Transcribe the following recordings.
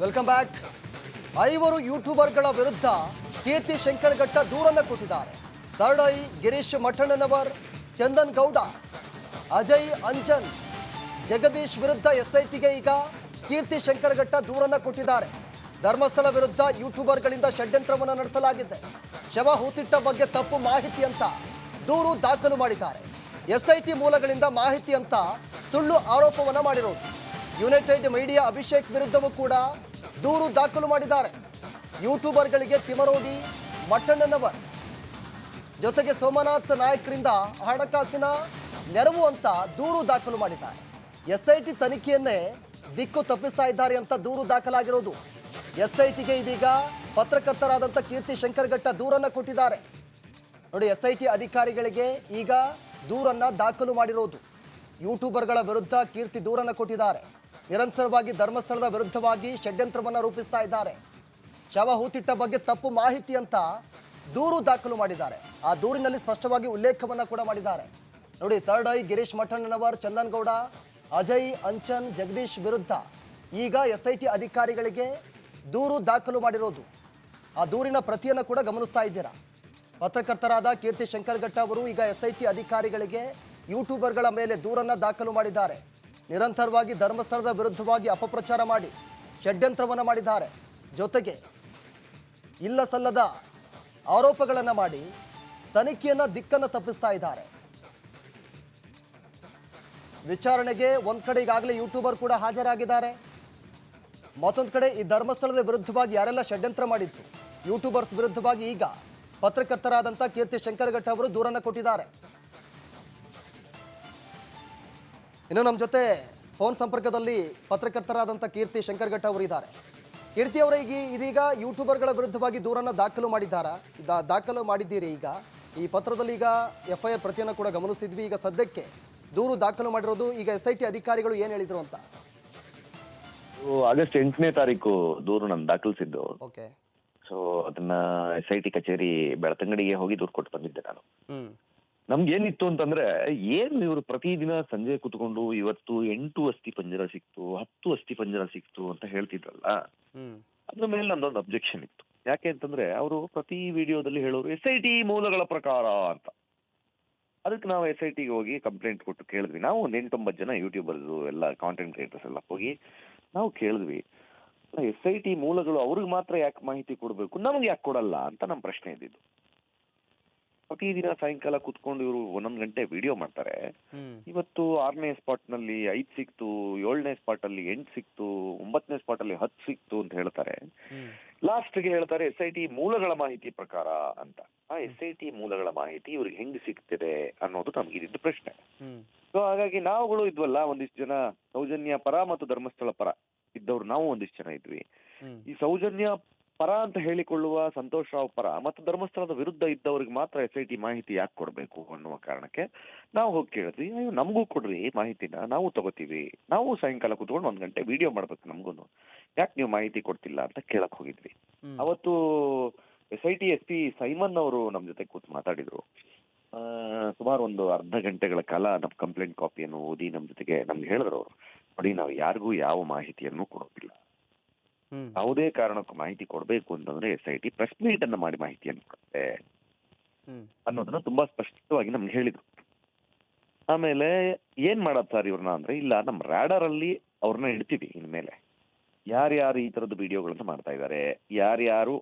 Welcome back ಐವರು ಯೂಟ್ಯೂಬರ್ಗಳ ವಿರುದ್ಧ ಕೀರ್ತಿ ಶಂಕರಘಟ್ಟ ದೂರನ್ನು ಕೊಟ್ಟಿದ್ದಾರೆ. ಥರ್ಡ್ ಐ ಗಿರೀಶ್ ಮಠಣ್ಣನವರ್, ಚಂದನ್ ಗೌಡ, ಅಜಯ್ ಅಂಜನ್ ಜಗದೀಶ್ ವಿರುದ್ಧ ಎಸ್ಐಟಿಗೆ ಈಗ ಕೀರ್ತಿ ಶಂಕರಘಟ್ಟ ದೂರನ್ನು ಕೊಟ್ಟಿದ್ದಾರೆ. ಧರ್ಮಸ್ಥಳ ವಿರುದ್ಧ ಯೂಟ್ಯೂಬರ್ಗಳಿಂದ ಷಡ್ಯಂತ್ರವನ್ನು ನಡೆಸಲಾಗಿದೆ. ಶವ ಹೂತಿಟ್ಟ ಬಗ್ಗೆ ತಪ್ಪು ಮಾಹಿತಿ ಅಂತ ದೂರು ದಾಖಲು ಮಾಡಿದ್ದಾರೆ. ಎಸ್ಐಟಿ ಮೂಲಗಳಿಂದ ಮಾಹಿತಿ ಅಂತ ಸುಳ್ಳು ಆರೋಪವನ್ನು ಮಾಡಿರೋದು. ಯುನೈಟೆಡ್ ಮೀಡಿಯಾ ಅಭಿಷೇಕ್ ವಿರುದ್ಧವೂ ಕೂಡ ದೂರು ದಾಖಲು ಮಾಡಿದ್ದಾರೆ. ಯೂಟ್ಯೂಬರ್ಗಳಿಗೆ ತಿಮರೋಡಿ, ಮಟ್ಟಣ್ಣನವರ್. ಜೊತೆಗೆ ಸೋಮನಾಥ್ ನಾಯಕರಿಂದ ಹಣಕಾಸಿನ ನೆರವು ಅಂತ ದೂರು ದಾಖಲು ಮಾಡಿದ್ದಾರೆ. ಎಸ್ಐಟಿ ತನಿಖೆಯನ್ನೇ ದಿಕ್ಕು ತಪ್ಪಿಸ್ತಾ ಇದ್ದಾರೆ ಅಂತ ದೂರು ದಾಖಲಾಗಿರೋದು. ಎಸ್ಐಟಿಗೆ ಇದೀಗ ಪತ್ರಕರ್ತರಾದಂಥ ಕೀರ್ತಿ ಶಂಕರಘಟ್ಟ ದೂರನ್ನು ಕೊಟ್ಟಿದ್ದಾರೆ. ನೋಡಿ, ಎಸ್ಐಟಿ ಅಧಿಕಾರಿಗಳಿಗೆ ಈಗ ದೂರನ್ನು ದಾಖಲು ಮಾಡಿರೋದು. ಯೂಟ್ಯೂಬರ್ಗಳ ವಿರುದ್ಧ ಕೀರ್ತಿ ದೂರನ್ನು ಕೊಟ್ಟಿದ್ದಾರೆ. ನಿರಂತರವಾಗಿ ಧರ್ಮಸ್ಥಳದ ವಿರುದ್ಧವಾಗಿ ಷಡ್ಯಂತ್ರವನ್ನು ರೂಪಿಸ್ತಾ ಇದ್ದಾರೆ. ಶವ ಹೂತಿಟ್ಟ ಬಗ್ಗೆ ತಪ್ಪು ಮಾಹಿತಿ ಅಂತ ದೂರು ದಾಖಲು ಮಾಡಿದ್ದಾರೆ. ಆ ದೂರಿನಲ್ಲಿ ಸ್ಪಷ್ಟವಾಗಿ ಉಲ್ಲೇಖವನ್ನು ಕೂಡ ಮಾಡಿದ್ದಾರೆ. ನೋಡಿ, ಥರ್ಡ್ ಐ ಗಿರೀಶ್ ಮಠಣ್ಣನವರ್, ಚಂದನ್ಗೌಡ, ಅಜಯ್, ಅಂಚನ್, ಜಗದೀಶ್ ವಿರುದ್ಧ ಈಗ ಎಸ್ಐಟಿ ಅಧಿಕಾರಿಗಳಿಗೆ ದೂರು ದಾಖಲು ಮಾಡಿರೋದು. ಆ ದೂರಿನ ಪ್ರತಿಯನ್ನು ಕೂಡ ಗಮನಿಸ್ತಾ ಇದ್ದೀರಾ? ಪತ್ರಕರ್ತರಾದ ಕೀರ್ತಿ ಶಂಕರಘಟ್ಟ ಅವರು ಈಗ ಎಸ್ಐಟಿ ಅಧಿಕಾರಿಗಳಿಗೆ ಯೂಟ್ಯೂಬರ್ಗಳ ಮೇಲೆ ದೂರನ್ನು ದಾಖಲು ಮಾಡಿದ್ದಾರೆ. ನಿರಂತರವಾಗಿ ಧರ್ಮಸ್ಥಳದ ವಿರುದ್ಧವಾಗಿ ಅಪಪ್ರಚಾರ ಮಾಡಿ ಷಡ್ಯಂತ್ರವನ್ನು ಮಾಡಿದ್ದಾರೆ. ಜೊತೆಗೆ ಇಲ್ಲ ಸಲ್ಲದ ಆರೋಪಗಳನ್ನು ಮಾಡಿ ತನಿಖೆಯನ್ನು ದಿಕ್ಕನ್ನು ತಪ್ಪಿಸ್ತಾ ಇದ್ದಾರೆ. ವಿಚಾರಣೆಗೆ ಒಂದು ಕಡೆ ಈಗಾಗಲೇ ಯೂಟ್ಯೂಬರ್ ಕೂಡ ಹಾಜರಾಗಿದ್ದಾರೆ. ಮತ್ತೊಂದು ಕಡೆ ಈ ಧರ್ಮಸ್ಥಳದ ವಿರುದ್ಧವಾಗಿ ಯಾರೆಲ್ಲ ಷಡ್ಯಂತ್ರ ಮಾಡಿದ್ರು, ಯೂಟ್ಯೂಬರ್ಸ್ ವಿರುದ್ಧವಾಗಿ ಈಗ ಪತ್ರಕರ್ತರಾದಂಥ ಕೀರ್ತಿ ಶಂಕರಘಟ್ಟ ಅವರು ದೂರನ್ನು ಕೊಟ್ಟಿದ್ದಾರೆ. ಇನ್ನು ನಮ್ಮ ಜೊತೆ ಫೋನ್ ಸಂಪರ್ಕದಲ್ಲಿ ಪತ್ರಕರ್ತರಾದಂಥ ಕೀರ್ತಿ ಶಂಕರಘಟ್ಟ ಅವರು ಇದ್ದಾರೆ. ಕೀರ್ತಿ ಅವರ ಈಗ ಇದೀಗ ಯೂಟ್ಯೂಬರ್ಗಳ ವಿರುದ್ಧವಾಗಿ ದೂರನ್ನು ದಾಖಲು ಮಾಡಿದ್ದಾರೆ. ದಾಖಲು ಮಾಡಿದ್ದೀರಿ ಈಗ. ಈ ಪತ್ರದಲ್ಲಿ ಈಗ ಎಫ್ ಐ ಆರ್ ಪ್ರತಿಯನ್ನು ಕೂಡ ಗಮನಿಸಿದ್ವಿ. ಈಗ ಸದ್ಯಕ್ಕೆ ದೂರು ದಾಖಲು ಮಾಡಿರೋದು ಈಗ ಎಸ್ ಐ ಟಿ ಅಧಿಕಾರಿಗಳು ಏನು ಹೇಳಿದ್ರು ಅಂತ? ಆಗಸ್ಟ್ ಎಂಟನೇ ತಾರೀಕು ದೂರು ನಾನು ದಾಖಲಿಸಿದ್ದು. ಓಕೆ. ಸೊ ಅದನ್ನ ಎಸ್ ಐ ಟಿ ಕಚೇರಿ ಬೆಳತಂಗಡಿಗೆ ಹೋಗಿ ದೂರು ಕೊಟ್ಟು ಬಂದಿದ್ದೆ ನಾನು. ನಮ್ಗೆ ಏನಿತ್ತು ಅಂತಂದ್ರೆ ಏನ್ ಇವರು ಪ್ರತಿದಿನ ಸಂಜೆ ಕುತ್ಕೊಂಡು ಇವತ್ತು ಎಂಟು ಅಸ್ಥಿ ಪಂಜರ ಸಿಕ್ತು ಹತ್ತು ಅಸ್ಥಿ ಪಂಜರ ಸಿಕ್ತು ಅಂತ ಹೇಳ್ತಿದ್ರಲ್ಲ ಅದ್ರ ಮೇಲೆ ನಂದೊಂದು ಅಬ್ಜೆಕ್ಷನ್ ಇತ್ತು. ಯಾಕೆ ಅಂತಂದ್ರೆ ಅವರು ಪ್ರತಿ ವಿಡಿಯೋದಲ್ಲಿ ಹೇಳೋರು ಎಸ್ ಐ ಟಿ ಮೂಲಗಳ ಪ್ರಕಾರ ಅಂತ. ಅದಕ್ಕೆ ನಾವು ಎಸ್ ಐ ಟಿಗೆ ಹೋಗಿ ಕಂಪ್ಲೇಂಟ್ ಕೊಟ್ಟು ಕೇಳಿದ್ವಿ. ನಾವು ಒಂದು ಎಂಟೊಂಬತ್ತು ಜನ ಯೂಟ್ಯೂಬರ್ಸ್ ಎಲ್ಲ ಕಾಂಟೆಂಟ್ ಕ್ರಿಯೇಟರ್ಸ್ ಎಲ್ಲ ಹೋಗಿ ನಾವು ಕೇಳಿದ್ವಿ ಎಸ್ ಐ ಟಿ ಮೂಲಗಳು ಅವ್ರಿಗೆ ಮಾತ್ರ ಯಾಕೆ ಮಾಹಿತಿ ಕೊಡಬೇಕು? ನಮಗೆ ಯಾಕೆ ಕೊಡಲ್ಲ? ಅಂತ ನಮ್ಮ ಪ್ರಶ್ನೆ ಇದ್ದಿದ್ದು. ಪ್ರತಿದಿನ ಸಾಯಂಕಾಲ ಕುತ್ಕೊಂಡು ಇವರು ಒಂದೊಂದು ಗಂಟೆ ವಿಡಿಯೋ ಮಾಡ್ತಾರೆ. ಇವತ್ತು ಆರನೇ ಸ್ಪಾಟ್ನಲ್ಲಿ ಐದ್ ಸಿಕ್ತು ಏಳನೇ ಸ್ಪಾಟ್ ಅಲ್ಲಿ ಎಂಟು ಸಿಕ್ತು ಒಂಬತ್ತನೇ ಸ್ಪಾಟ್ ಅಲ್ಲಿ ಹತ್ತು ಸಿಕ್ತು ಅಂತ ಹೇಳ್ತಾರೆ. ಲಾಸ್ಟ್ಗೆ ಹೇಳ್ತಾರೆ ಎಸ್ ಐ ಟಿ ಮೂಲಗಳ ಮಾಹಿತಿ ಪ್ರಕಾರ ಅಂತ. ಆ ಎಸ್ ಐ ಟಿ ಮೂಲಗಳ ಮಾಹಿತಿ ಇವ್ರಿಗೆ ಹೆಂಗ್ ಸಿಗ್ತಿದೆ ಅನ್ನೋದು ನಮ್ಗೆ ಇದ್ದಿದ್ದು ಪ್ರಶ್ನೆ. ಸೊ ಹಾಗಾಗಿ ನಾವುಗಳು ಇದ್ವಲ್ಲ ಒಂದಿಷ್ಟು ಜನ ಸೌಜನ್ಯ ಪರ ಮತ್ತು ಧರ್ಮಸ್ಥಳ ಪರ ಇದ್ದವ್ರು ನಾವು ಒಂದಿಷ್ಟು ಜನ ಇದ್ವಿ. ಈ ಸೌಜನ್ಯ ಪರ ಅಂತ ಹೇಳಿಕೊಳ್ಳುವ ಸಂತೋಷ್ ರಾವ್ ಪರ ಮತ್ತು ಧರ್ಮಸ್ಥಳದ ವಿರುದ್ಧ ಇದ್ದವರಿಗೆ ಮಾತ್ರ ಎಸ್ ಐ ಟಿ ಮಾಹಿತಿ ಯಾಕೆ ಕೊಡಬೇಕು ಅನ್ನುವ ಕಾರಣಕ್ಕೆ ನಾವು ಹೋಗಿ ಕೇಳಿದ್ವಿ ಅಯ್ಯೋ ನಮಗೂ ಕೊಡ್ರಿ ಮಾಹಿತಿನ ನಾವು ತಗೋತೀವಿ. ನಾವು ಸಾಯಂಕಾಲ ಕುತ್ಕೊಂಡು ಒಂದ್ ಗಂಟೆ ವಿಡಿಯೋ ಮಾಡ್ಬೇಕು ನಮಗೂ ಯಾಕೆ ನೀವು ಮಾಹಿತಿ ಕೊಡ್ತಿಲ್ಲ ಅಂತ ಕೇಳಕ್ ಹೋಗಿದ್ವಿ. ಅವತ್ತು S I T S P Simon ಅವರು ನಮ್ಮ ಜೊತೆ ಕೂತು ಮಾತಾಡಿದ್ರು. ಸುಮಾರು ಒಂದು ಅರ್ಧ ಗಂಟೆಗಳ ಕಾಲ ನಮ್ಮ ಕಂಪ್ಲೇಂಟ್ ಕಾಪಿಯನ್ನು ಓದಿ ನಮ್ಮ ಜೊತೆಗೆ ನಮ್ಗೆ ಹೇಳಿದ್ರು ಅವರು. ನೋಡಿ ನಾವು ಯಾರಿಗೂ ಯಾವ ಮಾಹಿತಿಯನ್ನು ಕೊಡೋದಿಲ್ಲ. ಯಾವುದೇ ಕಾರಣಕ್ಕೂ ಮಾಹಿತಿ ಕೊಡಬೇಕು ಅಂತಂದ್ರೆ S I T press meet ಅನ್ನ ಮಾಡಿ ಮಾಹಿತಿಯನ್ನು ಕೊಡುತ್ತೆ ಅನ್ನೋದನ್ನ ತುಂಬಾ ಸ್ಪಷ್ಟವಾಗಿ ನಮ್ಗೆ ಹೇಳಿದ್ರು. ಆಮೇಲೆ ಏನ್ ಮಾಡೋದು ಸರ್ ಇವ್ರನ್ನ ಅಂದ್ರೆ ಇಲ್ಲ ನಮ್ಮ ರ್ಯಾಡರ್ ಅಲ್ಲಿ ಅವ್ರನ್ನ ಇಡ್ತೀವಿ ಇನ್ಮೇಲೆ. ಯಾರ್ಯಾರು ಈ ತರದ ವಿಡಿಯೋಗಳನ್ನ ಮಾಡ್ತಾ ಇದ್ದಾರೆ ಯಾರ್ಯಾರು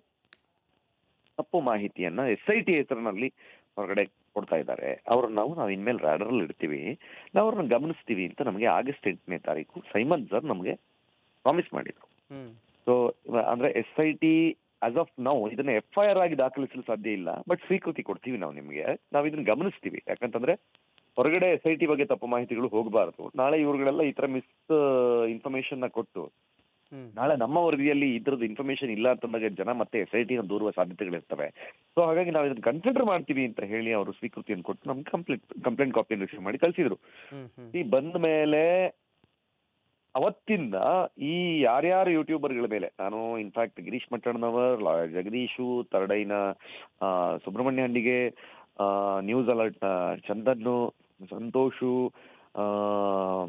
ತಪ್ಪು ಮಾಹಿತಿಯನ್ನ ಎಸ್ ಐ ಟಿ ಹೆಸರಿನಲ್ಲಿ ಹೊರಗಡೆ ಕೊಡ್ತಾ ಇದ್ದಾರೆ ಅವ್ರನ್ನ ನಾವು ನಾವು ಇನ್ಮೇಲೆ ರ್ಯಾಡರ್ ಅಲ್ಲಿ ಇಡ್ತೀವಿ. ನಾವು ಅವ್ರನ್ನ ಗಮನಿಸ್ತೀವಿ ಅಂತ ನಮಗೆ ಆಗಸ್ಟ್ ಎಂಟನೇ ತಾರೀಕು ಸೈಮನ್ ಸರ್ ನಮಗೆ ಪ್ರಾಮಿಸ್ ಮಾಡಿದ್ರು. ಸೊ ಅಂದ್ರೆ S I T as of ನಾವು ಇದನ್ನ ಎಫ್ ಐ ಆರ್ ಆಗಿ ದಾಖಲಿಸಲು ಸಾಧ್ಯ ಇಲ್ಲ. ಬಟ್ ಸ್ವೀಕೃತಿ ಕೊಡ್ತೀವಿ ನಾವು ನಿಮಗೆ. ನಾವು ಇದನ್ನ ಗಮನಿಸ್ತೀವಿ. ಯಾಕಂತಂದ್ರೆ ಹೊರಗಡೆ ಎಸ್ ಐ ಟಿ ಬಗ್ಗೆ ತಪ್ಪು ಮಾಹಿತಿಗಳು ಹೋಗಬಾರ್ದು. ನಾಳೆ ಇವ್ರುಗಳೆಲ್ಲ ಈ ತರ ಮಿಸ್ ಇನ್ಫಾರ್ಮೇಶನ್ನ ಕೊಟ್ಟು ನಾಳೆ ನಮ್ಮ ವರದಿಯಲ್ಲಿ ಇದ್ರದ್ದು ಇನ್ಫಾರ್ಮೇಶನ್ ಇಲ್ಲ ಅಂತಂದಾಗ ಜನ ಮತ್ತೆ ಎಸ್ ಐ ಟಿ ದೂರುವ ಸಾಧ್ಯತೆಗಳಿರ್ತವೆ. ಸೊ ಹಾಗಾಗಿ ನಾವು ಇದನ್ನ ಕನ್ಸಿಡರ್ ಮಾಡ್ತೀವಿ ಅಂತ ಹೇಳಿ ಅವರು ಸ್ವೀಕೃತಿಯನ್ನು ಕೊಟ್ಟು ನಮ್ಗೆ ಕಂಪ್ಲೇಂಟ್ ಕಂಪ್ಲೇಂಟ್ ಕಾಪಿಯನ್ನು ರಿಸೀವ್ ಮಾಡಿ ಕಳಿಸಿದ್ರು. ಈ ಬಂದ ಮೇಲೆ ಅವತ್ತಿಂದ ಈ ಯಾರ್ಯಾರು ಯೂಟ್ಯೂಬರ್ಗಳ ಮೇಲೆ ನಾನು ಇನ್ಫ್ಯಾಕ್ಟ್ ಗಿರೀಶ್ ಮಟ್ಟಣ್ಣನವರ್ ಜಗದೀಶು ತರಡೈನ ಸುಬ್ರಹ್ಮಣ್ಯ ಹಂಡಿಗೆ ನ್ಯೂಸ್ ಅಲರ್ಟ್ ಚಂದನ್ನು ಸಂತೋಷು ಆ,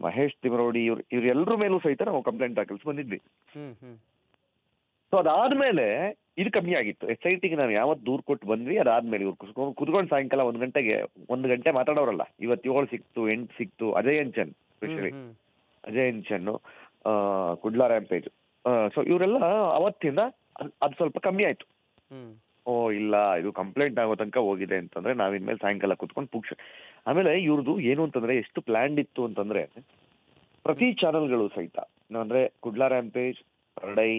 ಮಹೇಶ್ ತಿಮರೋಡಿ ಇವ್ರ ಇವರೆಲ್ಲರ ಮೇಲೂ ಸಹಿತ ನಾವು ಕಂಪ್ಲೇಂಟ್ ದಾಖಲಿಸಿ ಬಂದಿದ್ವಿ. ಸೊ ಅದಾದ್ಮೇಲೆ ಇದು ಕಮ್ಮಿ ಆಗಿತ್ತು. ಎಸ್ ಐ ಟಿಗೆ ನಾವು ಯಾವತ್ತು ದೂರ್ ಕೊಟ್ಟು ಬಂದ್ವಿ ಅದಾದ್ಮೇಲೆ ಇವ್ರು ಕುತ್ಕೊಂಡು ಕುತ್ಕೊಂಡು ಸಾಯಂಕಾಲ ಒಂದು ಗಂಟೆಗೆ ಒಂದು ಗಂಟೆ ಮಾತಾಡೋರಲ್ಲ. ಇವತ್ತು ಏಳು ಸಿಕ್ತು ಎಂಟು ಸಿಕ್ತು ಅಜಯ್ ಅಂಚನ್ ಸ್ಪೆಷಲಿ ಅಜಯ್ ಚೆನ್ನು ಕುಡ್ಲಾ ರ್ಯಾಂಪೇಜ್. ಸೊ ಇವರೆಲ್ಲ ಅವತ್ತಿಂದ ಅದ್- ಸ್ವಲ್ಪ ಕಮ್ಮಿ ಆಯ್ತು. ಓ ಇಲ್ಲ ಇದು ಕಂಪ್ಲೇಂಟ್ ಆಗೋ ತನಕ ಹೋಗಿದೆ ಅಂತಂದ್ರೆ ನಾವಿನ್ಮೇಲೆ ಸಾಯಂಕಾಲ ಕುತ್ಕೊಂಡು ಪುಕ್ಷ ಆಮೇಲೆ ಇವ್ರದ್ದು ಏನು ಅಂತಂದ್ರೆ ಎಷ್ಟು ಪ್ಲ್ಯಾಂಡ್ ಇತ್ತು ಅಂತಂದ್ರೆ ಪ್ರತಿ ಚಾನಲ್ಗಳು ಸಹಿತ ಅಂದ್ರೆ ಕುಡ್ಲಾ ರ್ಯಾಂಪೇಜ್ ಪರಡೈ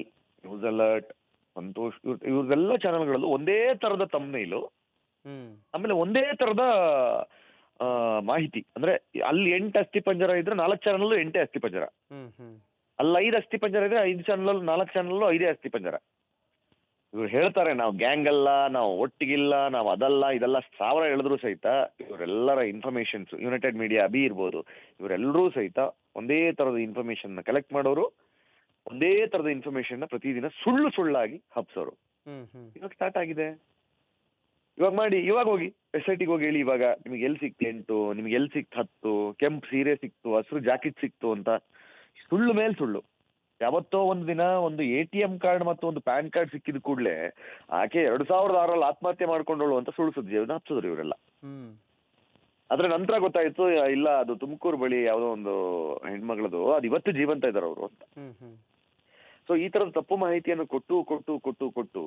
ನ್ಯೂಸ್ ಅಲರ್ಟ್ ಸಂತೋಷ್ ಇವ್ರ ಇವ್ರದೆಲ್ಲ ಚಾನೆಲ್ಗಳಲ್ಲೂ ಒಂದೇ ತರದ ತಮ್ಮ ಆಮೇಲೆ ಒಂದೇ ತರದ ಮಾಹಿತಿ. ಅಂದ್ರೆ ಅಲ್ಲಿ ಎಂಟು ಅಸ್ಥಿ ಪಂಜರ ಇದ್ರೆ ನಾಲ್ಕು ಚಾನಲ್ ಎಂಟೇ ಅಸ್ಥಿ ಪಂಜರ. ಅಲ್ಲಿ ಐದು ಅಸ್ಥಿ ಪಂಜರ ಇದ್ರೆ ಐದು ಚಾನಲ್ ನಾಲ್ಕು ಚಾನಲ್ ಐದೇ ಅಸ್ಥಿ ಪಂಜರ. ಇವ್ರು ಹೇಳ್ತಾರೆ ನಾವು ಗ್ಯಾಂಗ್ ಅಲ್ಲ ನಾವು ಒಟ್ಟಿಗಿಲ್ಲ ನಾವು ಅದಲ್ಲ ಇದೆಲ್ಲ ಸಾವಿರ ಹೇಳಿದ್ರು ಸಹಿತ ಇವರೆಲ್ಲರ ಇನ್ಫಾರ್ಮೇಶನ್ಸ್ ಯುನೈಟೆಡ್ ಮೀಡಿಯಾ ಬಿ ಇರ್ಬೋದು ಇವರೆಲ್ಲರೂ ಸಹಿತ ಒಂದೇ ತರದ ಇನ್ಫಾರ್ಮೇಶನ್ ಕಲೆಕ್ಟ್ ಮಾಡೋರು ಒಂದೇ ತರದ ಇನ್ಫಾರ್ಮೇಶನ್ ಪ್ರತಿದಿನ ಸುಳ್ಳು ಸುಳ್ಳಾಗಿ ಹಬ್ಸೋರು. ಇವಾಗ ಸ್ಟಾರ್ಟ್ ಆಗಿದೆ. ಇವಾಗ ಮಾಡಿ ಇವಾಗ ಹೋಗಿ ಎಸ್ ಐ ಟಿಗೆ ಹೋಗಿ ಹೇಳಿ ಇವಾಗ ನಿಮ್ಗೆ ಎಲ್ಲಿ ಸಿಕ್ತು ಎಂಟು ನಿಮ್ಗೆ ಎಲ್ಲಿ ಸಿಕ್ತು ಹತ್ತು ಕೆಂಪ್ ಸೀರೆ ಸಿಕ್ತು ಹಸಿರು ಜಾಕೆಟ್ ಸಿಕ್ತು ಅಂತ ಸುಳ್ಳು ಮೇಲೆ ಸುಳ್ಳು. ಯಾವತ್ತೋ ಒಂದು ದಿನ ಒಂದು ಎ ಟಿ ಎಂ ಕಾರ್ಡ್ ಮತ್ತು ಒಂದು ಪ್ಯಾನ್ ಕಾರ್ಡ್ ಸಿಕ್ಕಿದ ಕೂಡಲೇ ಆಕೆ ಎರಡು ಸಾವಿರದ ಆರಲ್ಲಿ ಆತ್ಮಹತ್ಯೆ ಮಾಡ್ಕೊಂಡಳು ಅಂತ ಸುಳ್ಳು ಜೀವನ ಹಚ್ಚುದ್ರು ಇವರೆಲ್ಲ. ಅದ್ರ ನಂತರ ಗೊತ್ತಾಯ್ತು ಇಲ್ಲ ಅದು ತುಮಕೂರು ಬಳಿ ಯಾವುದೋ ಒಂದು ಹೆಣ್ಮಗಳದು ಅದು ಇವತ್ತು ಜೀವಂತ ಇದ್ದಾರೆ ಅವರು ಅಂತ. ಸೊ ಈ ತರದ ತಪ್ಪು ಮಾಹಿತಿಯನ್ನು ಕೊಟ್ಟು ಕೊಟ್ಟು ಕೊಟ್ಟು ಕೊಟ್ಟು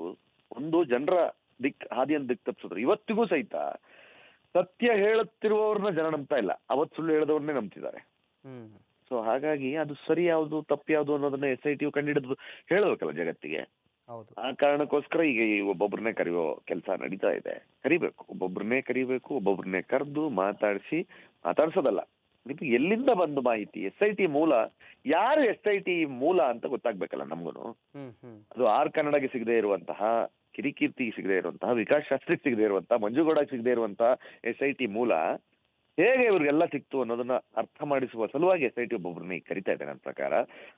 ಒಂದು ಜನರ ದಿಕ್ ಹಾದಿಯನ್ನು ದಿಕ್ ತಪ್ಪಿಸಿದ್ರು ಇವತ್ತಿಗೂ ಸಹಿತ ಸತ್ಯ ಹೇಳುತ್ತಿರುವವ್ರನ್ನ ಜನ ನಂಬ್ತಾ ಇಲ್ಲ. ಅವತ್ತು ಸುಳ್ಳು ಹೇಳಿದವ್ರನ್ನೇ ನಂಬ್ತಿದ್ದಾರೆ. ಸೊ ಹಾಗಾಗಿ ಅದು ಸರಿ ಯಾವುದು ತಪ್ಪು ಯಾವುದು ಅನ್ನೋದನ್ನ ಎಸ್ ಐ ಟಿ ಕಂಡುಹಿಡಿದು ಹೇಳಬೇಕಲ್ಲ ಜಗತ್ತಿಗೆ. ಆ ಕಾರಣಕ್ಕೋಸ್ಕರ ಈಗ ಈ ಒಬ್ಬೊಬ್ರನ್ನೇ ಕರೆಯೋ ಕೆಲಸ ನಡೀತಾ ಇದೆ. ಕರಿಬೇಕು. ಒಬ್ಬೊಬ್ರನ್ನೇ ಕರಿಬೇಕು ಒಬ್ಬೊಬ್ರನ್ನೇ ಕರೆದು ಮಾತಾಡಿಸಿ ಮಾತಾಡ್ಸೋದಲ್ಲ. ನಿಮ್ಗೆ ಎಲ್ಲಿಂದ ಬಂದು ಮಾಹಿತಿ? ಎಸ್ ಐ ಟಿ ಮೂಲ. ಯಾರು ಎಸ್ ಐ ಟಿ ಮೂಲ ಅಂತ ಗೊತ್ತಾಗ್ಬೇಕಲ್ಲ ನಮ್ಗು ಅದು ಆರ್ ಕನ್ನಡಗೆ ಸಿಗದೆ ಇರುವಂತಹ ಕಿರಿಕೀರ್ತಿಗೆ ಸಿಗದೆ ಇರುವಂತಹ ವಿಕಾಸ್ ಶಾಸ್ತ್ರಿ ಸಿಗದೆ ಇರುವಂತಹ ಮಂಜುಗೌಡ ಸಿಗದೆ ಇರುವಂತಹ ಎಸ್ ಐ ಟಿ ಮೂಲ ಹೇಗೆ ಇವ್ರಿಗೆಲ್ಲ ಸಿಕ್ತು ಅನ್ನೋದನ್ನ ಅರ್ಥ ಮಾಡಿಸುವ ಸಲುವಾಗಿ ಎಸ್ ಐ ಟಿ ಒಬ್ಬೊಬ್ಬರನ್ನ ಈಗ ಕರಿತಾ ಇದೆ ನನ್ನ ಪ್ರಕಾರ.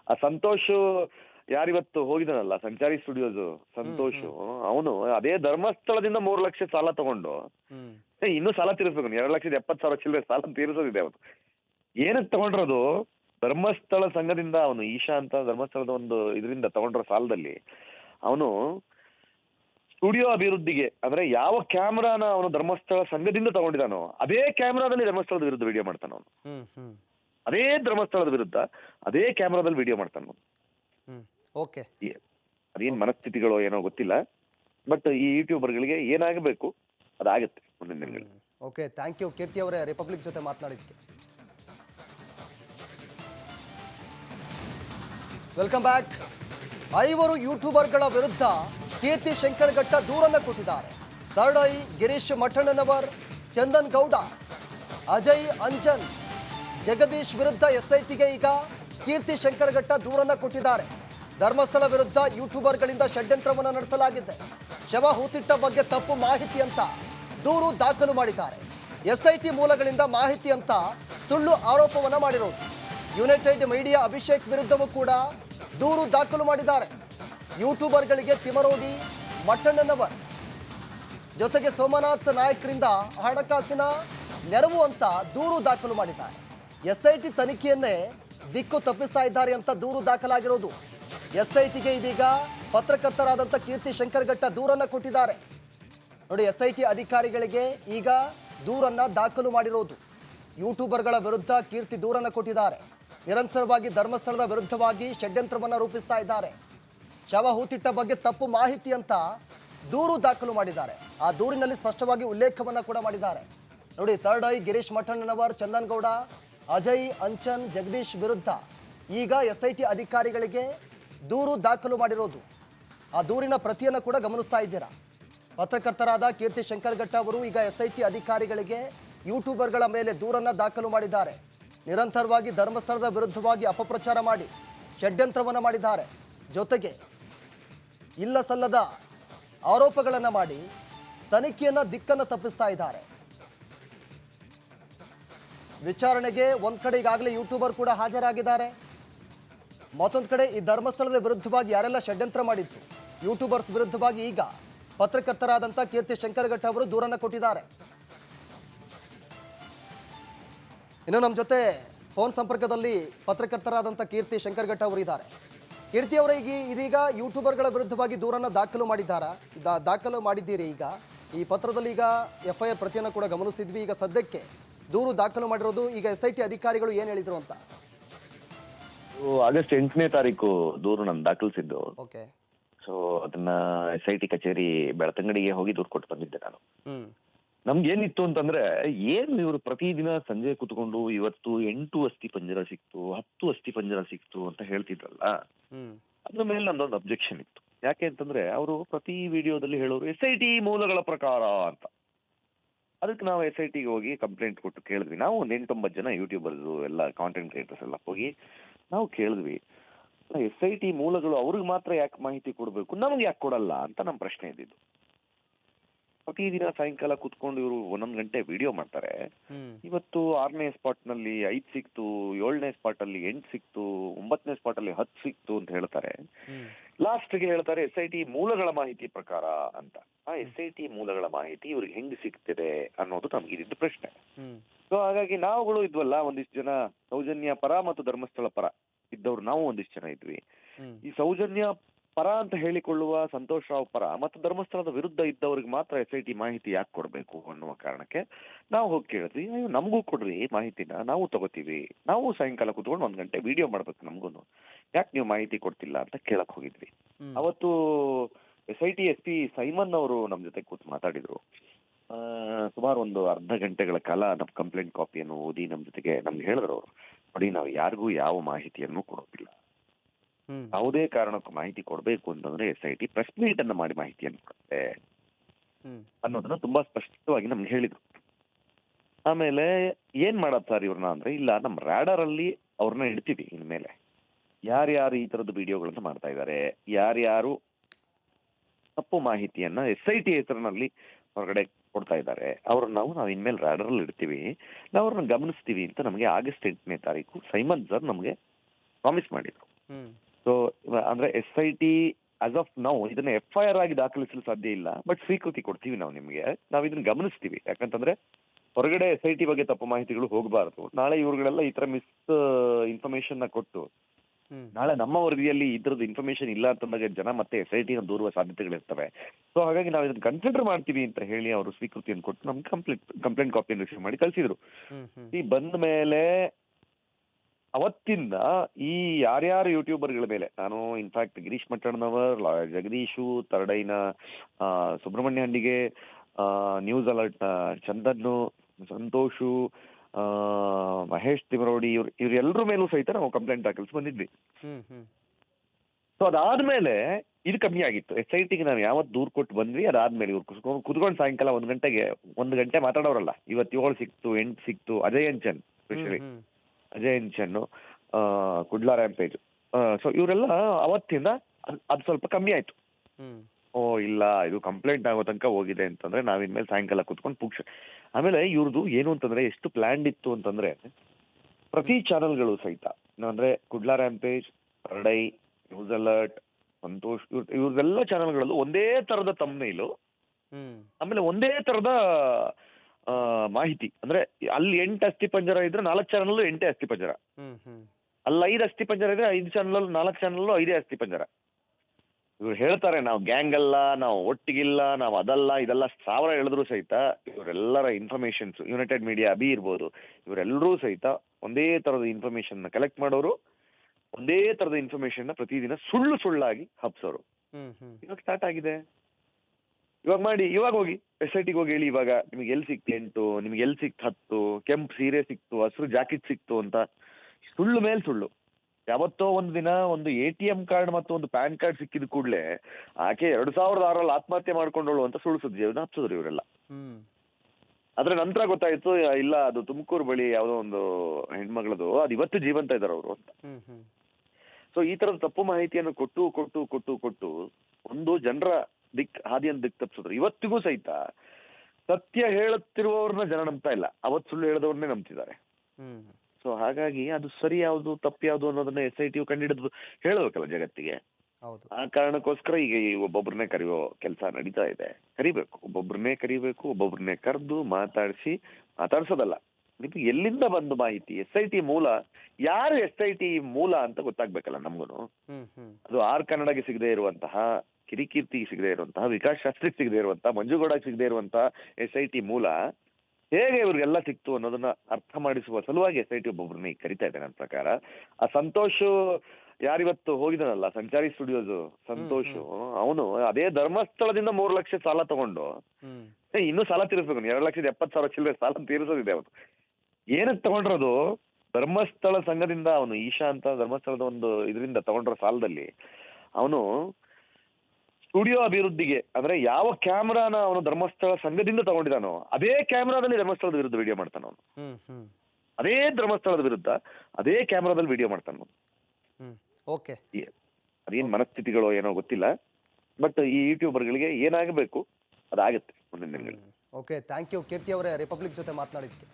ಆ ಸಂತೋಷ್ ಯಾರಿವತ್ತು ಹೋಗಿದನಲ್ಲ ಸಂಚಾರಿ ಸ್ಟುಡಿಯೋಸ್ ಸಂತೋಷ್ ಅವನು ಅದೇ ಧರ್ಮಸ್ಥಳದಿಂದ ಮೂರು ಲಕ್ಷ ಸಾಲ ತಗೊಂಡು ಇನ್ನೂ ಸಾಲ ತೀರಿಸ್ಬೇಕು ಎರಡು ಲಕ್ಷದ ಎಪ್ಪತ್ತು ಸಾವಿರ ಚಿಲ್ಲರೆ ಸಾಲ ತೀರಿಸೋದಿದೆ ಅವನು. ಏನಕ್ಕೆ ತಗೊಂಡಿರೋದು? ಧರ್ಮಸ್ಥಳ ಸಂಘದಿಂದ ಅವನು ಈಶಾ ಅಂತ ಧರ್ಮಸ್ಥಳದ ಒಂದು ಇದರಿಂದ ತಗೊಂಡಿರೋ ಸಾಲದಲ್ಲಿ ಅವನು ಸ್ಟುಡಿಯೋ ಅಭಿವೃದ್ಧಿಗೆ ಅಂದ್ರೆ ಯಾವ ಕ್ಯಾಮ್ರಾನ ಅವನು ಧರ್ಮಸ್ಥಳ ಸಂಘದಿಂದ ತಗೊಂಡಿದ್ದಾನೋ ಅದೇ ಕ್ಯಾಮ್ರಾದಲ್ಲಿ ಧರ್ಮಸ್ಥಳದ ವಿರುದ್ಧ ವಿಡಿಯೋ ಮಾಡ್ತಾನ ಅವನು. ಅದೇ ಧರ್ಮಸ್ಥಳದ ವಿರುದ್ಧ ಅದೇ ಕ್ಯಾಮ್ರಾದಲ್ಲಿ ವಿಡಿಯೋ ಮಾಡ್ತಾನ ಅವನು. ಓಕೆ. ಅದೇನ್ ಮನಸ್ಥಿತಿಗಳು ಏನೋ ಗೊತ್ತಿಲ್ಲ ಬಟ್ ಈ ಯೂಟ್ಯೂಬರ್ಗಳಿಗೆ ಏನಾಗಬೇಕು ಅದಾಗುತ್ತೆ ಮುಂದಿನ ದಿನಗಳಲ್ಲಿ. ಓಕೆ ಥ್ಯಾಂಕ್ ಯು ಕೀರ್ತಿ ಅವರೇ ರಿಪಬ್ಲಿಕ್ ಜೊತೆ ಮಾತನಾಡಿದ್ದಕ್ಕೆ. ವೆಲ್ಕಮ್ ಬ್ಯಾಕ್ ಐವರು ಯೂಟ್ಯೂಬರ್ಗಳ ವಿರುದ್ಧ ಕೀರ್ತಿ ಶಂಕರಘಟ್ಟ ದೂರನ್ನ ಕೊಟ್ಟಿದ್ದಾರೆ. ಥರ್ಡ್ ಐ ಗಿರೀಶ್ ಮಠಣ್ಣನವರ್, ಚಂದನ್ ಗೌಡ, ಅಜಯ್ ಅಂಜನ್ ಜಗದೀಶ್ ವಿರುದ್ಧ ಎಸ್ಐಟಿಗೆ ಈಗ ಕೀರ್ತಿ ಶಂಕರಘಟ್ಟ ದೂರನ್ನ ಕೊಟ್ಟಿದ್ದಾರೆ. ಧರ್ಮಸ್ಥಳ ವಿರುದ್ಧ ಯೂಟ್ಯೂಬರ್ಗಳಿಂದ ಷಡ್ಯಂತ್ರವನ್ನು ನಡೆಸಲಾಗಿದೆ. ಶವ ಹೂತಿಟ್ಟ ಬಗ್ಗೆ ತಪ್ಪು ಮಾಹಿತಿ ಅಂತ ದೂರು ದಾಖಲು ಮಾಡಿದ್ದಾರೆ. ಎಸ್ಐಟಿ ಮೂಲಗಳಿಂದ ಮಾಹಿತಿ ಅಂತ ಸುಳ್ಳು ಆರೋಪವನ್ನು ಮಾಡಿರೋದು. ಯುನೈಟೆಡ್ ಮೀಡಿಯಾ ಅಭಿಷೇಕ್ ವಿರುದ್ಧವೂ ಕೂಡ ದೂರು ದಾಖಲು ಮಾಡಿದ್ದಾರೆ. ಯೂಟ್ಯೂಬರ್ಗಳಿಗೆ ತಿಮರೋಡಿ, ಮಟ್ಟಣ್ಣನವರ್. ಜೊತೆಗೆ ಸೋಮನಾಥ್ ನಾಯಕರಿಂದ ಹಣಕಾಸಿನ ನೆರವು ಅಂತ ದೂರು ದಾಖಲು ಮಾಡಿದ್ದಾರೆ. ಎಸ್ಐಟಿ ತನಿಖೆಯನ್ನೇ ದಿಕ್ಕು ತಪ್ಪಿಸ್ತಾ ಇದ್ದಾರೆ ಅಂತ ದೂರು ದಾಖಲಾಗಿರೋದು. ಎಸ್ಐಟಿಗೆ ಇದೀಗ ಪತ್ರಕರ್ತರಾದಂಥ ಕೀರ್ತಿ ಶಂಕರಘಟ್ಟ ದೂರನ್ನು ಕೊಟ್ಟಿದ್ದಾರೆ. ನೋಡಿ, ಎಸ್ಐಟಿ ಅಧಿಕಾರಿಗಳಿಗೆ ಈಗ ದೂರನ್ನು ದಾಖಲು ಮಾಡಿರೋದು. ಯೂಟ್ಯೂಬರ್ಗಳ ವಿರುದ್ಧ ಕೀರ್ತಿ ದೂರನ್ನು ಕೊಟ್ಟಿದ್ದಾರೆ. ನಿರಂತರವಾಗಿ ಧರ್ಮಸ್ಥಳದ ವಿರುದ್ಧವಾಗಿ ಷಡ್ಯಂತ್ರವನ್ನು ರೂಪಿಸ್ತಾ ಇದ್ದಾರೆ. ಶವ ಹೂತಿಟ್ಟ ಬಗ್ಗೆ ತಪ್ಪು ಮಾಹಿತಿ ಅಂತ ದೂರು ದಾಖಲು ಮಾಡಿದ್ದಾರೆ. ಆ ದೂರಿನಲ್ಲಿ ಸ್ಪಷ್ಟವಾಗಿ ಉಲ್ಲೇಖವನ್ನ ಕೂಡ ಮಾಡಿದ್ದಾರೆ. ನೋಡಿ, ಥರ್ಡ್ ಐ ಗಿರೀಶ್ ಮಠಣ್ಣನವರ್ ಚಂದನ್ ಗೌಡ ಅಜಯ್, ಅಂಚನ್, ಜಗದೀಶ್ ವಿರುದ್ಧ ಈಗ ಎಸ್ ಅಧಿಕಾರಿಗಳಿಗೆ ದೂರು ದಾಖಲು ಮಾಡಿರೋದು. ಆ ದೂರಿನ ಪ್ರತಿಯನ್ನು ಕೂಡ ಗಮನಿಸ್ತಾ ಇದ್ದೀರಾ? ಪತ್ರಕರ್ತರಾದ ಕೀರ್ತಿ ಶಂಕರ್ಘಟ್ಟ ಅವರು ಈಗ ಎಸ್ ಐ ಟಿ ಅಧಿಕಾರಿಗಳಿಗೆ ಯೂಟ್ಯೂಬರ್ಗಳ ಮೇಲೆ ದೂರನ್ನು ದಾಖಲು ಮಾಡಿದ್ದಾರೆ. ನಿರಂತರವಾಗಿ ಧರ್ಮಸ್ಥಳದ ವಿರುದ್ಧವಾಗಿ ಅಪಪ್ರಚಾರ ಮಾಡಿ ಷಡ್ಯಂತ್ರವನ್ನು ಮಾಡಿದ್ದಾರೆ. ಜೊತೆಗೆ ಇಲ್ಲ ಸಲ್ಲದ ಆರೋಪಗಳನ್ನು ಮಾಡಿ ತನಿಖೆಯನ್ನು ದಿಕ್ಕನ್ನು ತಪ್ಪಿಸ್ತಾ ಇದ್ದಾರೆ. ವಿಚಾರಣೆಗೆ ಒಂದು ಕಡೆ ಈಗಾಗಲೇ ಯೂಟ್ಯೂಬರ್ ಕೂಡ ಹಾಜರಾಗಿದ್ದಾರೆ. ಮತ್ತೊಂದು ಕಡೆ ಈ ಧರ್ಮಸ್ಥಳದ ವಿರುದ್ಧವಾಗಿ ಯಾರೆಲ್ಲ ಷಡ್ಯಂತ್ರ ಮಾಡಿದ್ರು, ಯೂಟ್ಯೂಬರ್ಸ್ ವಿರುದ್ಧವಾಗಿ ಈಗ ಪತ್ರಕರ್ತರಾದಂಥ ಕೀರ್ತಿ ಶಂಕರಘಟ್ಟ ಅವರು ದೂರನ್ನು ಕೊಟ್ಟಿದ್ದಾರೆ. ಇನ್ನು ನಮ್ಮ ಜೊತೆ ಫೋನ್ ಸಂಪರ್ಕದಲ್ಲಿ ಪತ್ರಕರ್ತರಾದಂಥ ಕೀರ್ತಿ ಶಂಕರಘಟ್ಟ ಅವರು ಇದ್ದಾರೆ ಕೀರ್ತಿ ಅವರ ಈಗ ಇದೀಗ ಯೂಟ್ಯೂಬರ್ಗಳ ವಿರುದ್ಧವಾಗಿ ದೂರನ್ನು ದಾಖಲು ಮಾಡಿದ್ದಾರ? ದಾಖಲು ಮಾಡಿದ್ದೀರಿ ಈಗ. ಈ ಪತ್ರದಲ್ಲಿ ಈಗ ಎಫ್ ಐ ಆರ್ ಪ್ರತಿಯನ್ನು ಕೂಡ ಗಮನಿಸಿದ್ವಿ. ಈಗ ಸದ್ಯಕ್ಕೆ ದೂರು ದಾಖಲು ಮಾಡಿರೋದು ಈಗ ಎಸ್ ಐ ಟಿ ಅಧಿಕಾರಿಗಳು ಏನು ಹೇಳಿದ್ರು ಅಂತ? ಆಗಸ್ಟ್ ಎಂಟನೇ ತಾರೀಕು ದೂರು ನಾನು ದಾಖಲಿಸಿದ್ದು. ಓಕೆ. ಸೊ ಅದನ್ನ ಎಸ್ ಐ ಟಿ ಕಚೇರಿ ಬೆಳತಂಗಡಿಗೆ ಹೋಗಿ ದೂರು ಕೊಟ್ಟು ಬಂದಿದ್ದೆ ನಾನು. ನಮ್ಗೆ ಏನಿತ್ತು ಅಂತಂದ್ರೆ ಏನ್ ಇವರು ಪ್ರತಿದಿನ ಸಂಜೆ ಕುತ್ಕೊಂಡು ಇವತ್ತು ಎಂಟು ಅಸ್ಥಿ ಪಂಜರ ಸಿಕ್ತು ಹತ್ತು ಅಸ್ಥಿ ಪಂಜರ ಸಿಕ್ತು ಅಂತ ಹೇಳ್ತಿದ್ರಲ್ಲ ಅದ್ರ ಮೇಲೆ ನಂದೊಂದು ಅಬ್ಜೆಕ್ಷನ್ ಇತ್ತು. ಯಾಕೆ ಅಂತಂದ್ರೆ ಅವರು ಪ್ರತಿ ವಿಡಿಯೋದಲ್ಲಿ ಹೇಳೋರು ಎಸ್ ಐ ಟಿ ಮೂಲಗಳ ಪ್ರಕಾರ ಅಂತ. ಅದಕ್ಕೆ ನಾವು ಎಸ್ ಐ ಟಿಗೆ ಹೋಗಿ ಕಂಪ್ಲೇಂಟ್ ಕೊಟ್ಟು ಕೇಳಿದ್ವಿ. ನಾವು ಒಂದು ಎಂಟೊಂಬತ್ತು ಜನ ಯೂಟ್ಯೂಬರ್ಸ್ ಎಲ್ಲ ಕಾಂಟೆಂಟ್ ಕ್ರಿಯೇಟರ್ಸ್ ಎಲ್ಲ ಹೋಗಿ ನಾವು ಕೇಳಿದ್ವಿ ಎಸ್ ಐ ಟಿ ಮೂಲಗಳು ಅವ್ರಿಗೆ ಮಾತ್ರ ಯಾಕೆ ಮಾಹಿತಿ ಕೊಡಬೇಕು? ನಮ್ಗೆ ಯಾಕೆ ಕೊಡಲ್ಲ? ಅಂತ ನಮ್ಮ ಪ್ರಶ್ನೆ ಇದ್ದಿದ್ದು. ಪ್ರತಿದಿನ ಸಾಯಂಕಾಲ ಕುತ್ಕೊಂಡು ಇವರು ಒಂದೊಂದು ಗಂಟೆ ವಿಡಿಯೋ ಮಾಡ್ತಾರೆ. ಇವತ್ತು ಆರನೇ ಸ್ಪಾಟ್ನಲ್ಲಿ ಐದ್ ಸಿಕ್ತು ಏಳನೇ ಸ್ಪಾಟ್ ಅಲ್ಲಿ ಎಂಟು ಸಿಕ್ತು ಒಂಬತ್ತನೇ ಸ್ಪಾಟ್ ಅಲ್ಲಿ ಹತ್ತು ಸಿಕ್ತು ಅಂತ ಹೇಳ್ತಾರೆ. ಲಾಸ್ಟ್ಗೆ ಹೇಳ್ತಾರೆ ಎಸ್ ಐ ಟಿ ಮೂಲಗಳ ಮಾಹಿತಿ ಪ್ರಕಾರ ಅಂತ. ಆ ಎಸ್ ಐ ಟಿ ಮೂಲಗಳ ಮಾಹಿತಿ ಇವ್ರಿಗೆ ಹೆಂಗ್ ಸಿಗ್ತಿದೆ ಅನ್ನೋದು ನಮ್ಗೆ ಇದ್ದಿದ್ದು ಪ್ರಶ್ನೆ. ಸೊ ಹಾಗಾಗಿ ನಾವುಗಳು ಇದ್ವಲ್ಲ ಒಂದಿಷ್ಟು ಜನ ಸೌಜನ್ಯ ಪರ ಮತ್ತು ಧರ್ಮಸ್ಥಳ ಪರ ಇದ್ದವ್ರು ನಾವು ಒಂದಿಷ್ಟು ಜನ ಇದ್ವಿ. ಈ ಸೌಜನ್ಯ ಪರ ಅಂತ ಹೇಳಿಕೊಳ್ಳುವ ಸಂತೋಷ್ ರಾವ್ ಪರ ಮತ್ತು ಧರ್ಮಸ್ಥಳದ ವಿರುದ್ಧ ಇದ್ದವರಿಗೆ ಮಾತ್ರ ಎಸ್ ಐ ಟಿ ಮಾಹಿತಿ ಯಾಕೆ ಕೊಡಬೇಕು ಅನ್ನುವ ಕಾರಣಕ್ಕೆ ನಾವು ಹೋಗಿ ಕೇಳಿದ್ವಿ ಅಯ್ಯೋ ನಮಗೂ ಕೊಡ್ರಿ ಮಾಹಿತಿನ ನಾವು ತಗೋತೀವಿ. ನಾವು ಸಾಯಂಕಾಲ ಕುತ್ಕೊಂಡು ಒಂದ್ ಗಂಟೆ ವಿಡಿಯೋ ಮಾಡ್ಬೇಕು ನಮಗೂ ಯಾಕೆ ನೀವು ಮಾಹಿತಿ ಕೊಡ್ತಿಲ್ಲ ಅಂತ ಕೇಳಕ್ ಹೋಗಿದ್ವಿ. ಅವತ್ತು S I T S P Simon ಅವರು ನಮ್ಮ ಜೊತೆ ಕೂತು ಮಾತಾಡಿದ್ರು. ಆ, ಸುಮಾರು ಒಂದು ಅರ್ಧ ಗಂಟೆಗಳ ಕಾಲ ನಮ್ಮ ಕಂಪ್ಲೇಂಟ್ ಕಾಪಿಯನ್ನು ಓದಿ ನಮ್ಮ ಜೊತೆಗೆ ನಮ್ಗೆ ಹೇಳಿದ್ರು ಅವರು. ನೋಡಿ ನಾವು ಯಾರಿಗೂ ಯಾವ ಮಾಹಿತಿಯನ್ನು ಕೊಡೋದಿಲ್ಲ. ಯಾವುದೇ ಕಾರಣಕ್ಕೂ ಮಾಹಿತಿ ಕೊಡಬೇಕು ಅಂತಂದ್ರೆ S I T press meet ಅನ್ನ ಮಾಡಿ ಮಾಹಿತಿಯನ್ನು ಕೊಡುತ್ತೆ ಅನ್ನೋದನ್ನ ತುಂಬಾ ಸ್ಪಷ್ಟವಾಗಿ ನಮ್ಗೆ ಹೇಳಿದ್ರು. ಆಮೇಲೆ ಏನ್ ಮಾಡೋದು ಸರ್ ಇವ್ರನ್ನ ಅಂದ್ರೆ ಇಲ್ಲ ನಮ್ಮ ರ್ಯಾಡರ್ ಅಲ್ಲಿ ಅವ್ರನ್ನ ಇಡ್ತೀವಿ ಇನ್ಮೇಲೆ. ಯಾರ್ಯಾರು ಈ ತರದ ವಿಡಿಯೋಗಳನ್ನ ಮಾಡ್ತಾ ಇದ್ದಾರೆ ಯಾರ್ಯಾರು ತಪ್ಪು ಮಾಹಿತಿಯನ್ನ ಎಸ್ ಐ ಟಿ ಹೆಸರಿನಲ್ಲಿ ಹೊರಗಡೆ ಕೊಡ್ತಾ ಇದ್ದಾರೆ ಅವ್ರನ್ನ ನಾವು ನಾವು ಇನ್ಮೇಲೆ ರಾಡರ್ ಅಲ್ಲಿ ಇಡ್ತೀವಿ. ನಾವು ಅವ್ರನ್ನ ಗಮನಿಸ್ತೀವಿ ಅಂತ ನಮಗೆ ಆಗಸ್ಟ್ ಎಂಟನೇ ತಾರೀಕು ಸೈಮನ್ ಸರ್ ನಮಗೆ ಪ್ರಾಮಿಸ್ ಮಾಡಿದ್ರು. ಸೊ ಅಂದ್ರೆ S I T as of ನಾವು ಇದನ್ನ ಎಫ್ ಐ ಆರ್ ಆಗಿ ದಾಖಲಿಸಲು ಸಾಧ್ಯ ಇಲ್ಲ. ಬಟ್ ಸ್ವೀಕೃತಿ ಕೊಡ್ತೀವಿ ನಾವು ನಿಮಗೆ. ನಾವು ಇದನ್ನ ಗಮನಿಸ್ತೀವಿ. ಯಾಕಂತಂದ್ರೆ ಹೊರಗಡೆ ಎಸ್ ಐ ಟಿ ಬಗ್ಗೆ ತಪ್ಪು ಮಾಹಿತಿಗಳು ಹೋಗಬಾರ್ದು. ನಾಳೆ ಇವ್ರುಗಳೆಲ್ಲ ಈ ತರ ಮಿಸ್ ಇನ್ಫಾರ್ಮೇಶನ್ನ ಕೊಟ್ಟು ನಾಳೆ ನಮ್ಮ ವರದಿಯಲ್ಲಿ ಇದ್ರದ್ದು ಇನ್ಫಾರ್ಮೇಶನ್ ಇಲ್ಲ ಅಂತಂದಾಗ ಜನ ಮತ್ತೆ ಎಸ್ ಐ ಟಿನ ದೂರುವ ಸಾಧ್ಯತೆಗಳಿರ್ತವೆ. ಸೊ ಹಾಗಾಗಿ ನಾವು ಇದನ್ನ ಕನ್ಸಿಡರ್ ಮಾಡ್ತೀವಿ ಅಂತ ಹೇಳಿ ಅವರು ಸ್ವೀಕೃತಿಯನ್ನು ಕೊಟ್ಟು ನಮ್ಗೆ ಕಂಪ್ಲೇಂಟ್ ಕಂಪ್ಲೇಂಟ್ ಕಾಪಿಯನ್ನು ರಿಸೀವ್ ಮಾಡಿ ಕಳಿಸಿದ್ರು. ಈ ಬಂದ ಮೇಲೆ ಅವತ್ತಿಂದ ಈ ಯಾರ್ಯಾರು ಯೂಟ್ಯೂಬರ್ಗಳ ಮೇಲೆ ನಾನು ಇನ್ಫ್ಯಾಕ್ಟ್ ಗಿರೀಶ್ ಮಟ್ಟಣ್ಣನವರ್ ಜಗದೀಶು ತರಡೈನ ಸುಬ್ರಹ್ಮಣ್ಯ ಹಂಡಿಗೆ ನ್ಯೂಸ್ ಅಲರ್ಟ್ ಚಂದನ್ನು ಸಂತೋಷು ಆ, ಮಹೇಶ್ ತಿಮರೋಡಿ ಇವ್ರ ಇವರೆಲ್ಲರ ಮೇಲೂ ಸಹಿತ ನಾವು ಕಂಪ್ಲೇಂಟ್ ದಾಖಲಿಸಿ ಬಂದಿದ್ವಿ. ಸೊ ಅದಾದ್ಮೇಲೆ ಇದು ಕಮ್ಮಿ ಆಗಿತ್ತು. ಎಸ್ ಐ ಟಿಗೆ ನಾವು ಯಾವತ್ತು ದೂರ್ ಕೊಟ್ಟು ಬಂದ್ವಿ ಅದಾದ್ಮೇಲೆ ಇವ್ರು ಕುತ್ಕೊಂಡು ಕುತ್ಕೊಂಡು ಸಾಯಂಕಾಲ ಒಂದು ಗಂಟೆಗೆ ಒಂದು ಗಂಟೆ ಮಾತಾಡೋರಲ್ಲ. ಇವತ್ತು ಏಳು ಸಿಕ್ತು ಎಂಟು ಸಿಕ್ತು ಅಜಯ್ ಅಂಚನ್ ಸ್ಪೆಷಲಿ ಅಜಯ್ ಅಂಚನ್ನು ಕುಡ್ಲಾ ರ್ಯಾಂಪೇಜ್. ಸೊ ಇವರೆಲ್ಲ ಅವತ್ತಿಂದ ಅದ್- ಸ್ವಲ್ಪ ಕಮ್ಮಿ ಆಯ್ತು. ಓ ಇಲ್ಲ ಇದು ಕಂಪ್ಲೇಂಟ್ ಆಗೋ ತನಕ ಹೋಗಿದೆ ಅಂತಂದ್ರೆ ನಾವಿನ್ಮೇಲೆ ಸಾಯಂಕಾಲ ಕುತ್ಕೊಂಡು ಪುಕ್ಷ ಆಮೇಲೆ ಇವ್ರದ್ದು ಏನು ಅಂತಂದ್ರೆ ಎಷ್ಟು ಪ್ಲ್ಯಾಂಡ್ ಇತ್ತು ಅಂತಂದ್ರೆ ಪ್ರತಿ ಚಾನಲ್ಗಳು ಸಹಿತ. ಅಂದ್ರೆ ಕುಡ್ಲಾ ರ್ಯಾಂಪೇಜ್ ಪರಡೈ ನ್ಯೂಸ್ ಅಲರ್ಟ್ ಸಂತೋಷ್ ಇವ್ರ ಇವ್ರದೆಲ್ಲ ಚಾನಲ್ಗಳಲ್ಲೂ ಒಂದೇ ತರದ ತಮ್ಮ ಆಮೇಲೆ ಒಂದೇ ತರದ ಮಾಹಿತಿ. ಅಂದ್ರೆ ಅಲ್ಲಿ ಎಂಟು ಅಸ್ಥಿ ಪಂಜರ ಇದ್ರೆ ನಾಲ್ಕು ಚಾನಲ್ ಎಂಟೇ ಅಸ್ಥಿ ಪಂಜರ. ಅಲ್ಲಿ ಐದು ಅಸ್ಥಿ ಪಂಜರ ಇದ್ರೆ ಐದು ಚಾನಲ್ ನಾಲ್ಕು ಚಾನಲ್ ಐದೇ ಅಸ್ಥಿ ಪಂಜರ. ಇವ್ರು ಹೇಳ್ತಾರೆ ನಾವು ಗ್ಯಾಂಗ್ ಅಲ್ಲ ನಾವು ಒಟ್ಟಿಗಿಲ್ಲ ನಾವು ಅದಲ್ಲ ಇದೆಲ್ಲ ಸಾವಿರ ಹೇಳಿದ್ರು ಸಹಿತ ಇವರೆಲ್ಲರ ಇನ್ಫಾರ್ಮೇಶನ್ಸ್ ಯುನೈಟೆಡ್ ಮೀಡಿಯಾ ಬಿ ಇರ್ಬೋದು ಇವರೆಲ್ಲರೂ ಸಹಿತ ಒಂದೇ ತರದ ಇನ್ಫಾರ್ಮೇಶನ್ ಕಲೆಕ್ಟ್ ಮಾಡೋರು ಒಂದೇ ತರದ ಇನ್ಫಾರ್ಮೇಶನ್ ಪ್ರತಿದಿನ ಸುಳ್ಳು ಸುಳ್ಳಾಗಿ ಹಬ್ಸೋರು. ಇವಾಗ ಸ್ಟಾರ್ಟ್ ಆಗಿದೆ. ಇವಾಗ ಮಾಡಿ ಇವಾಗ ಹೋಗಿ. ಎಸ್ ಐ ಟಿಗೆ ಹೋಗಿ ಹೇಳಿ ಇವಾಗ ನಿಮ್ಗೆ ಎಲ್ಲಿ ಸಿಕ್ತು ಎಂಟು ನಿಮ್ಗೆ ಎಲ್ಲಿ ಸಿಕ್ತು ಹತ್ತು ಕೆಂಪು ಸೀರೆ ಸಿಕ್ತು ಹಸಿರು ಜಾಕೆಟ್ ಸಿಕ್ತು ಅಂತ. ಸುಳ್ಳು ಮೇಲೆ ಸುಳ್ಳು. ಯಾವತ್ತೋ ಒಂದು ದಿನ ಒಂದು ಎ ಟಿ ಎಂ ಕಾರ್ಡ್ ಮತ್ತು ಒಂದು ಪ್ಯಾನ್ ಕಾರ್ಡ್ ಸಿಕ್ಕಿದ ಕೂಡಲೇ ಆಕೆ ಎರಡ್ ಸಾವಿರದ ಆರಲ್ಲಿ ಆತ್ಮಹತ್ಯೆ ಮಾಡ್ಕೊಂಡಳು ಅಂತ ಸುಳ್ಳು ಸುದ್ದಿ ಅದನ್ನ ಇವರೆಲ್ಲ. ಅದರ ನಂತರ ಗೊತ್ತಾಯ್ತು ಇಲ್ಲ ಅದು ತುಮಕೂರು ಬಳಿ ಯಾವುದೋ ಒಂದು ಹೆಣ್ಮಗಳದು ಅದು ಇವತ್ತು ಜೀವಂತ ಇದ್ದಾರೆ ಅವರು ಅಂತ. ಸೊ ಈ ತರದ ತಪ್ಪು ಮಾಹಿತಿಯನ್ನು ಕೊಟ್ಟು ಕೊಟ್ಟು ಕೊಟ್ಟು ಕೊಟ್ಟು ಒಂದು ಜನರ ದಿಕ್ ಹಾದಿಯನ್ನು ದಿಕ್ ತಪ್ಪಿಸಿದ್ರು ಇವತ್ತಿಗೂ ಸಹಿತ ಸತ್ಯ ಹೇಳುತ್ತಿರುವವ್ರನ್ನ ಜನ ನಂಬ್ತಾ ಇಲ್ಲ. ಅವತ್ತು ಸುಳ್ಳು ಹೇಳಿದವ್ರನ್ನೇ ನಂಬ್ತಿದ್ದಾರೆ. ಸೊ ಹಾಗಾಗಿ ಅದು ಸರಿ ಯಾವುದು ತಪ್ಪು ಯಾವುದು ಅನ್ನೋದನ್ನ ಎಸ್ ಐ ಟಿ ಕಂಡಿಡಿದು ಹೇಳಬೇಕಲ್ಲ ಜಗತ್ತಿಗೆ. ಆ ಕಾರಣಕ್ಕೋಸ್ಕರ ಈಗ ಈ ಒಬ್ಬೊಬ್ರನ್ನೇ ಕರೆಯೋ ಕೆಲಸ ನಡೀತಾ ಇದೆ. ಕರಿಬೇಕು. ಒಬ್ಬೊಬ್ರನ್ನೇ ಕರಿಬೇಕು ಒಬ್ಬೊಬ್ರನ್ನೇ ಕರೆದು ಮಾತಾಡಿಸಿ ಮಾತಾಡ್ಸೋದಲ್ಲ. ನಿಮ್ಗೆ ಎಲ್ಲಿಂದ ಬಂದು ಮಾಹಿತಿ? ಎಸ್ ಐ ಟಿ ಮೂಲ ಯಾರು ಎಸ್ ಐ ಟಿ ಮೂಲ ಅಂತ ಗೊತ್ತಾಗ್ಬೇಕಲ್ಲ ಹ್ಮ್. ಅದು ಆರ್ ಕನ್ನಡಗೆ ಸಿಗದೆ ಇರುವಂತಹ ಕಿರಿಕೀರ್ತಿಗೆ ಸಿಗದೆ ಇರುವಂತಹ ವಿಕಾಸ್ ಶಾಸ್ತ್ರಿಗೆ ಸಿಗದೆ ಇರುವಂತಹ ಮಂಜುಗೌಡ ಸಿಗದೆ ಇರುವಂತಹ ಎಸ್ ಐ ಟಿ ಮೂಲ ಹೇಗೆ ಇವ್ರಿಗೆಲ್ಲ ಸಿಕ್ತು ಅನ್ನೋದನ್ನ ಅರ್ಥ ಮಾಡಿಸುವ ಸಲುವಾಗಿ ಎಸ್ ಐ ಟಿ ಒಬ್ಬೊಬ್ಬರನ್ನ ಈಗ ಕರಿತಾ ಇದೆ ನನ್ನ ಪ್ರಕಾರ. ಆ ಸಂತೋಷ್ ಯಾರಿವತ್ತು ಹೋಗಿದನಲ್ಲ ಸಂಚಾರಿ ಸ್ಟುಡಿಯೋಸ್ ಸಂತೋಷ್ ಅವನು ಅದೇ ಧರ್ಮಸ್ಥಳದಿಂದ ಮೂರು ಲಕ್ಷ ಸಾಲ ತಗೊಂಡು ಇನ್ನೂ ಸಾಲ ತೀರಿಸ್ಬೇಕು ಎರಡು ಲಕ್ಷದ ಎಪ್ಪತ್ ಸಾವಿರ ಚಿಲ್ಲರೆ ಸಾಲ ತೀರಿಸೋದಿದೆ ಅವನು ಏನಕ್ಕೆ ತಗೊಂಡ್ರದು? ಧರ್ಮಸ್ಥಳ ಸಂಘದಿಂದ ಅವನು ಈಶಾ ಅಂತ ಧರ್ಮಸ್ಥಳದ ಒಂದು ಇದರಿಂದ ತಗೊಂಡ್ರ ಸಾಲದಲ್ಲಿ ಅವನು ಸ್ಟುಡಿಯೋ ಅಭಿವೃದ್ಧಿಗೆ ಅಂದ್ರೆ ಯಾವ ಕ್ಯಾಮ್ರಾನ ಅವನು ಧರ್ಮಸ್ಥಳ ಸಂಘದಿಂದ ತಗೊಂಡಿದ್ದಾನೋ ಅದೇ ಕ್ಯಾಮ್ರಾದಲ್ಲಿ ಧರ್ಮಸ್ಥಳದ ವಿರುದ್ಧ ವಿಡಿಯೋ ಮಾಡ್ತಾನ ಅವನು. ಅದೇ ಧರ್ಮಸ್ಥಳದ ವಿರುದ್ಧ ಅದೇ ಕ್ಯಾಮ್ರಾದಲ್ಲಿ ವಿಡಿಯೋ ಮಾಡ್ತಾನ ಓಕೆ. ಅದೇನ್ ಮನಸ್ಥಿತಿಗಳು ಏನೋ ಗೊತ್ತಿಲ್ಲ ಬಟ್ ಈ ಯೂಟ್ಯೂಬರ್ಗಳಿಗೆ ಏನಾಗಬೇಕು ಅದಾಗುತ್ತೆ ಮುಂದಿನ ದಿನಗಳಲ್ಲಿ. ಓಕೆ ಥ್ಯಾಂಕ್ ಯು ಕೀರ್ತಿ ಅವರೇ ರಿಪಬ್ಲಿಕ್ ಜೊತೆ ಮಾತನಾಡಿದ್ದಕ್ಕೆ.